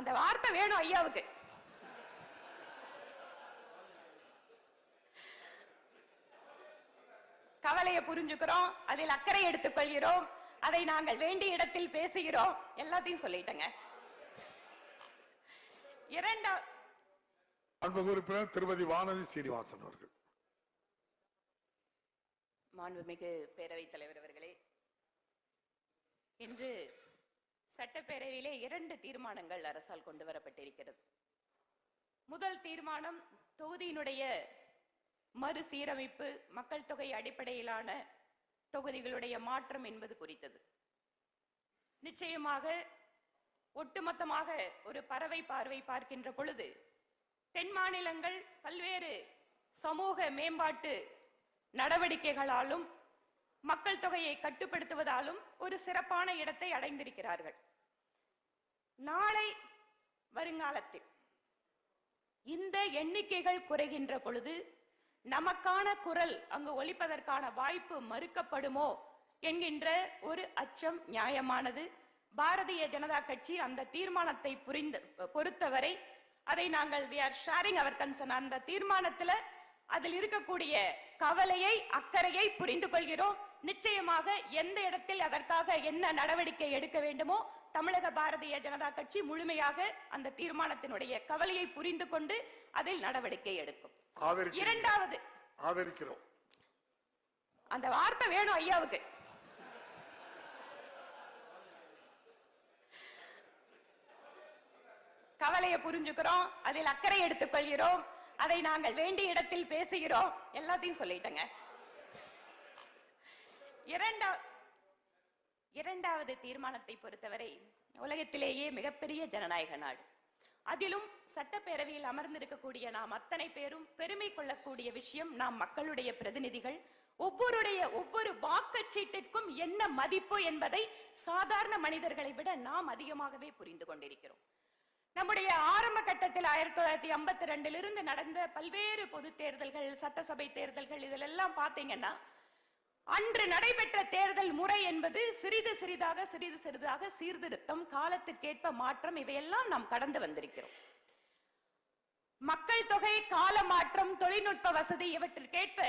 அந்த வார்த்தை வேணும் ஐயாவுக்கு. கவலையை புரிஞ்சுக்கிறோம் அதில் அக்கறை எடுத்துக்கொள்கிறோம் அதை நாங்கள் வேண்டிய இடத்தில் பேசுகிறோம் எல்லாத்தையும் சொல்லிட்டேங்க. இரண்டா அன்பு உறுப்பினர் திருமதி வானதி சீனிவாசன் அவர்கள். மாண்புமிகு பேரவைத் தலைவர் அவர்களே இன்று சட்டப்பேரவையிலே இரண்டு தீர்மானங்கள் அரசால் கொண்டு வரப்பட்டிருக்கிறது. முதல் தீர்மானம் தொகுதியினுடைய மறுசீரமைப்பு மக்கள் தொகை அடிப்படையிலான தொகுதிகளுடைய மாற்றம் என்பது குறித்தது. நிச்சயமாக ஒட்டுமொத்தமாக ஒரு பறவை பார்வை பார்க்கின்ற பொழுது தென் மாநிலங்கள் பல்வேறு சமூக மேம்பாட்டு நடவடிக்கைகளாலும் மக்கள் தொகையை கட்டுப்படுத்துவதாலும் ஒரு சிறப்பான இடத்தை அடைந்திருக்கிறார்கள். நாளை வருங்காலத்தில் இந்த எண்ணிக்கைகள் குறைகின்ற பொழுது நமக்கான குரல் அங்கு ஒழிப்பதற்கான வாய்ப்பு மறுக்கப்படுமோ என்கின்ற ஒரு அச்சம் நியாயமானது. பாரதிய ஜனதா கட்சி அந்த தீர்மானத்தை புரிந்து பொறுத்தவரை அதை நாங்கள் வி ஆர் ஷேரிங் அவர் concern. அந்த தீர்மானத்துல அதில் இருக்கக்கூடிய கவலையை அக்கறையை புரிந்து கொள்கிறோம். நிச்சயமாக எந்த இடத்தில் அதற்காக என்ன நடவடிக்கை எடுக்க வேண்டுமோ தமிழக பாரதிய ஜனதா கட்சி முழுமையாக அந்த தீர்மானத்தினுடைய கவலையை புரிந்து கொண்டு அதில் நடவடிக்கை எடுக்கும். இரண்டாவது. ஆதரிக்கிறோம். அந்த வார்த்தை வேணும் ஐயாவுக்கு. கவலையை புரிஞ்சுக்கிறோம் அதில் அக்கறை எடுத்துக்கொள்கிறோம் அதை நாங்கள் வேண்டிய இடத்தில் பேசுகிறோம் எல்லாத்தையும் சொல்லிட்டேங்க. இரண்டா இரண்டாவது தீர்மானத்தை பொறுத்தவரை உலகத்திலேயே மிகப்பெரிய ஜனநாயக நாடு. அதிலும் சட்டப்பேரவையில் அமர்ந்திருக்கக்கூடிய நாம் அத்தனை பேரும் பெருமை கொள்ளக்கூடிய விஷயம் நாம் மக்களுடைய பிரதிநிதிகள். ஒவ்வொருடைய ஒவ்வொரு வாக்குச்சீட்டிற்கும் என்ன மதிப்பு என்பதை சாதாரண மனிதர்களை விட நாம் அதிகமாகவே புரிந்து கொண்டிருக்கிறோம். நம்முடைய ஆரம்ப கட்டத்தில் ஆயிரத்தி தொள்ளாயிரத்தி ஐம்பத்தி ரெண்டிலிருந்து நடந்த பல்வேறு பொது தேர்தல்கள் சட்டசபை தேர்தல்கள் இதிலெல்லாம் பார்த்தீங்கன்னா அன்று நடைபெற்ற தேர்தல் முறை என்பது சிறிது சிறிதாக சிறிது சிறிதாக சீர்திருத்தம் காலத்திற்கேற்ப மாற்றம் இவையெல்லாம் நாம் கடந்து வந்திருக்கிறோம். மக்கள் தொகை கால மாற்றம் தொழில்நுட்ப வசதி இவற்றிற்கேற்ப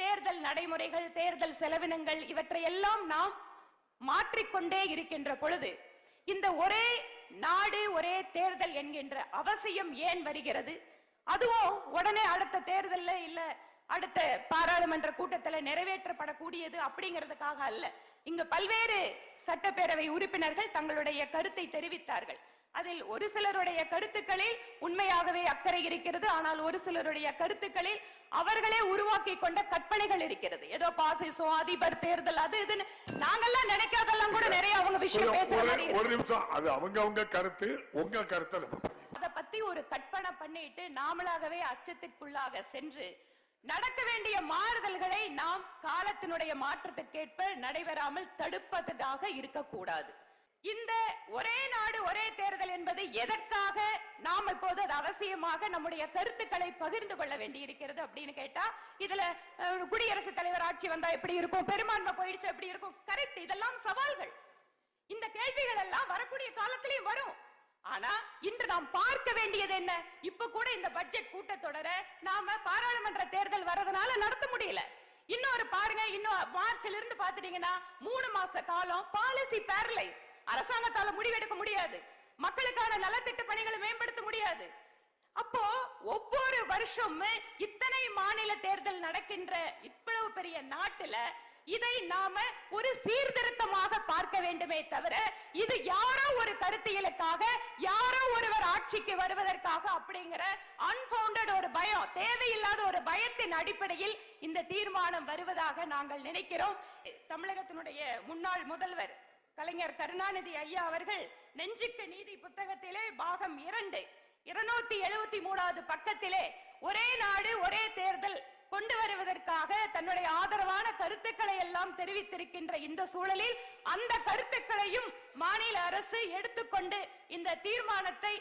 தேர்தல் நடைமுறைகள் தேர்தல் செலவினங்கள் இவற்றை எல்லாம் நாம் மாற்றிக்கொண்டே இருக்கின்ற பொழுது இந்த ஒரே நாடு ஒரே தேர்தல் என்கின்ற அவசியம் ஏன் வருகிறது? அதுவும் உடனே அடுத்த தேர்தல்ல இல்ல அடுத்த பாராளுமன்ற கூட்டத்துல நிறைவேற்றப்படக்கூடியது அப்படிங்கிறதுக்காக அல்ல. இங்கு பல்வேறு சட்டப்பேரவை உறுப்பினர்கள் தங்களுடைய கருத்தை தெரிவித்தார்கள். அதில் ஒரு சிலருடைய கருத்துக்களில் உண்மையாகவே அக்கறை இருக்கிறது. ஆனால் ஒரு சிலருடைய கருத்துக்களில் அவர்களே உருவாக்கி கொண்ட கற்பனைகள் இருக்கிறது. ஏதோ பாசிசம் அதிபர் தேர்தல் அது இதுன்னு நாங்கெல்லாம் நினைக்காதெல்லாம் கூட நிறைய அவங்க விஷயம் ஒரு நிமிஷம். அது அவங்க அவங்க கருத்து உங்க கருத்தை. அத பத்தி ஒரு கற்பனை பண்ணிட்டு நாமளாகவே அச்சத்திற்குள்ளாக சென்று நடக்க வேண்டிய மாறுதல்களை நாம் காலத்தினுடைய மாற்றத்திற்கேற்ப நடைபெறாமல் தடுப்பதாக இருக்கக்கூடாது. இந்த ஒரே நாடு ஒரே தேர்தல் என்பது எதற்காக நாம் இப்போது அது அவசியமாக நம்முடைய கருத்துக்களை பகிர்ந்து கொள்ள வேண்டி இருக்கிறது அப்படின்னு கேட்டா இதுல குடியரசுத் தலைவர் ஆட்சி வந்தா எப்படி இருக்கும் பெரும்பான்மை போயிடுச்சு எப்படி இருக்கும் கரெக்ட் இதெல்லாம் சவால்கள். இந்த கேள்விகள் எல்லாம் வரக்கூடிய காலத்திலேயும் வரும். ஆனா இன்று நாம் பார்க்க வேண்டியது என்ன? இப்ப கூட இந்த பட்ஜெட் கூட்டத்தொடர நாம பாராளுமன்ற தேர்தல் வர்றதுனால நடத்த முடியல. இன்னொரு பாருங்க இன்னும் மார்ச்ல இருந்து பாத்துட்டீங்கன்னா மூணு மாச காலம் பாலிசி பேரலைஸ் அரசாங்கத்தால முடிவெடுக்க முடியாது. மக்களுக்கான நலத்திட்ட பணிகளை மேம்படுத்த முடியாது. அப்போ ஒவ்வொரு வருஷமும் இத்தனை மாநில தேர்தல் நடக்கின்ற இவ்வளவு பெரிய நாட்டுல இதை நாம ஒரு சீர்திருத்தமாக பார்க்க வேண்டுமே தவிர இது யாரோ ஒரு கருத்தியலுக்காக யாரோ ஒருவர் ஆட்சிக்கு வருவதற்காக அப்படிங்கிற அன்பவுண்டட் ஒரு பயம் தேவையில்லாத ஒரு பயத்தின் அடிப்படையில் இந்த தீர்மானம் வருவதாக நாங்கள் நினைக்கிறோம். தமிழகத்தினுடைய முன்னாள் முதல்வர் கலைஞர் கருணாநிதி ஐயா அவர்கள் நெஞ்சுக்கு நீதி புத்தகத்திலே பாகம் இரண்டு இருநூத்தி எழுபத்தி மூணாவது பக்கத்திலே ஒரே நாடு ஒரே தேர்தல் கொண்டு வருவதற்காக தன்னுடைய ஆதரவான கருத்துக்களை எல்லாம் தெரிவித்திருக்கின்ற இந்த சூழலில் அந்த கருத்துக்களையும் மாநில அரசு எடுத்துக்கொண்டு இந்த தீர்மானத்தை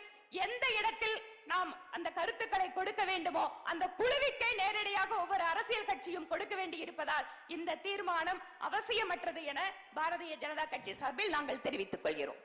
எந்த இடத்தில் நாம் அந்த கருத்துக்களை கொடுக்க வேண்டுமோ அந்த குழுவிற்கே நேரடியாக ஒவ்வொரு அரசியல் கட்சியும் கொடுக்க வேண்டி இருப்பதால் இந்த தீர்மானம் அவசியமற்றது என பாரதிய ஜனதா கட்சி சார்பில் நாங்கள் தெரிவித்துக் கொள்கிறோம்.